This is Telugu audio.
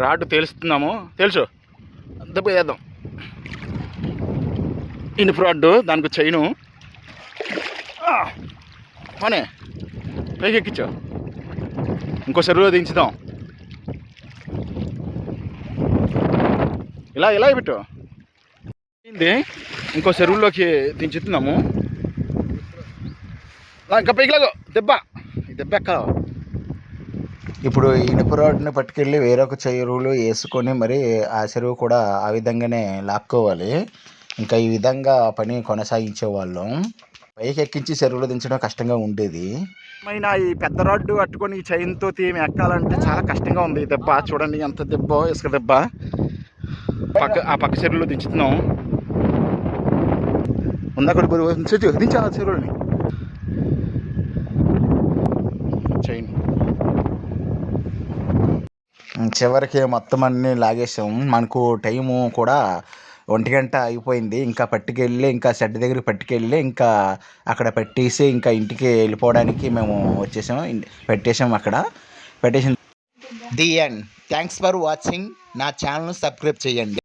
రాడ్ తేలుస్తున్నాము తెలుసు దెబ్బ పోయేద్దాం ఇనుపు రాడ్డు దానికి చైను. మనే పైకి ఎక్కించు ఇంకో చెరువులో దించుదాం. ఇలా ఇలా పెట్టు. ఇంకో చెరువులోకి దించుతున్నాము. ఇంకా పైకి లాగో. దెబ్బ. ఈ దెబ్బ ఎక్క ఇప్పుడు ఇనుప రాడ్ని పట్టుకెళ్ళి వేరొక చెరువులు వేసుకొని మరి ఆ చెరువు కూడా ఆ విధంగానే లాక్కోవాలి. ఇంకా ఈ విధంగా పని కొనసాగించే వాళ్ళం. పైకి ఎక్కించి చెరువులు దించడం కష్టంగా ఉండేది. మైన ఈ పెద్ద రాడ్డు పట్టుకొని ఈ చైన్తో తీమి ఎక్కాలంటే చాలా కష్టంగా ఉంది ఈ దెబ్బ. చూడండి ఎంత దెబ్బ ఇసుక దెబ్బ. పక్క ఆ పక్క చెరువులో దించుతున్నాం. ఉందా అక్కడ గురువు దించు దించా చెరువుని చైన్. చివరికి మొత్తం అన్నీ లాగేసాం. మనకు టైము కూడా ఒంటి గంట అయిపోయింది. ఇంకా పట్టుకెళ్ళి ఇంకా షెడ్ దగ్గరికి పట్టుకెళ్ళి ఇంకా అక్కడ పెట్టేసి ఇంకా ఇంటికి వెళ్ళిపోవడానికి మేము వచ్చేసాం పెట్టేసాం అక్కడ. పెట్టేసిన the end. Thanks for watching. నా ఛానల్ను సబ్స్క్రైబ్ చేయండి.